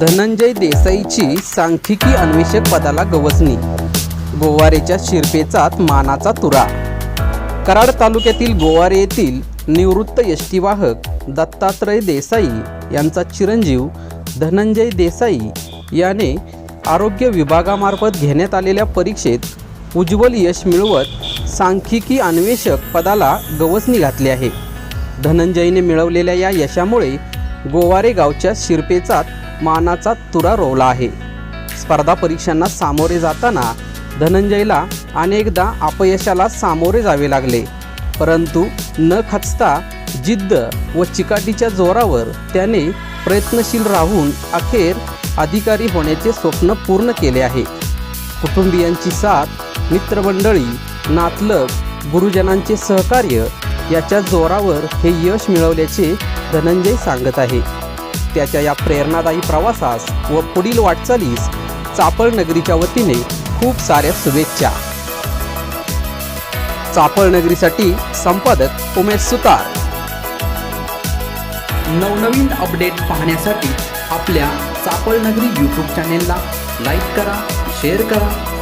धनंजय देसाईची सांख्यिकी अन्वेषक पदाला गवसणी. गोवारेच्या शिरपेचात मानाचा तुरा. कराड तालुक्यातील गोवारे येथील निवृत्त यष्टीवाहक दत्तात्रय देसाई यांचा चिरंजीव धनंजय देसाई याने आरोग्य विभागामार्फत घेण्यात आलेल्या परीक्षेत उज्ज्वल यश मिळवत सांख्यिकी अन्वेषक पदाला गवसणी घातली आहे. धनंजयने मिळवलेल्या या यशामुळे गोवारे गावच्या शिरपेचात मानाचा तुरा रोवला आहे. स्पर्धा परीक्षांना सामोरे जाताना धनंजयला अनेकदा अपयशाला सामोरे जावे लागले. परंतु न खचता जिद्द व चिकाटीच्या जोरावर त्याने प्रयत्नशील राहून अखेर अधिकारी होण्याचे स्वप्न पूर्ण केले आहे. कुटुंबियांची साथ मित्रमंडळी नातलग गुरुजनांचे सहकार्य याच्या जोरावर हे यश मिळवल्याचे धनंजय सांगत आहे. त्याच्या या प्रेरणादायी प्रवासास व पुढील वाटचालीस चापळ नगरीच्या वतीने खूप साऱ्या शुभेच्छा. चापळ नगरीसाठी संपादक उमेश सुतार. नवनवीन अपडेट पाहण्यासाठी आपल्या चापळ नगरी यूट्यूब चॅनेलला लाईक करा शेअर करा.